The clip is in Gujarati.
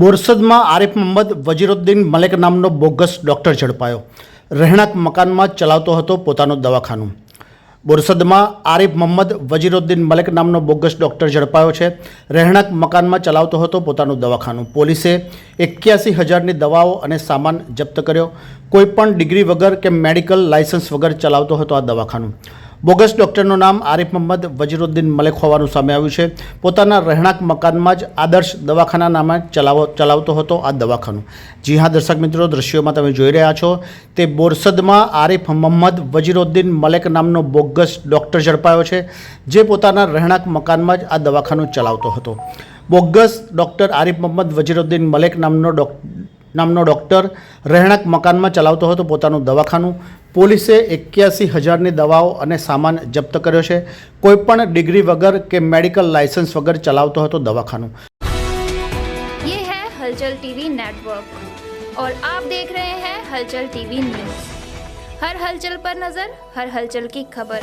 બોરસદમાં આરિફ મોહમ્મદ વજીરુદ્દીન મલેક નામનો બોગસ ડૉક્ટર ઝડપાયો. રહેણાંક મકાનમાં ચલાવતો હતો પોતાનું દવાખાનું. બોરસદમાં આરિફ મોહમ્મદ વજીરુદ્દીન મલેક નામનો બોગસ ડૉક્ટર ઝડપાયો છે. રહેણાંક મકાનમાં ચલાવતો હતો પોતાનું દવાખાનું. પોલીસે એક્યાસી હજારની દવાઓ અને સામાન જપ્ત કર્યો. કોઈપણ ડિગ્રી વગર કે મેડિકલ લાયસન્સ વગર ચલાવતો હતો આ દવાખાનું. બોગસ ડૉક્ટરનું નામ આરિફ મોહમ્મદ વજીરુદ્દીન મલેક હોવાનું સામે આવ્યું છે. પોતાના રહેણાંક મકાનમાં જ આદર્શ દવાખાના નામે ચલાવો, ચલાવતો હતો આ દવાખાનું. જી હા, દર્શક મિત્રો, દ્રશ્યોમાં તમે જોઈ રહ્યા છો, તે બોરસદમાં આરિફ મોહમ્મદ વજીરુદ્દીન મલેક નામનો બોગસ ડૉક્ટર ઝડપાયો છે, જે પોતાના રહેણાંક મકાનમાં જ આ દવાખાનું ચલાવતો હતો. બોગસ ડૉક્ટર આરિફ મોહમ્મદ વજીરુદ્દીન મલેક નામનો ડોક નામનો ડૉક્ટર રહેણાંક મકાનમાં ચલાવતો હતો પોતાનું દવાખાનું પોલીસે એક્યાસી હજારની દવાઓ અને સામાન જપ્ત કર્યો છે કોઈપણ ડિગ્રી વગર કે મેડિકલ લાયસન્સ વગર ચલાવતો હતો દવાખાનું ये है हलचल टीवी नेटवर्क और आप देख रहे हैं हलचल टीवी न्यूज हर हलचल पर नजर हर हलचल की खबर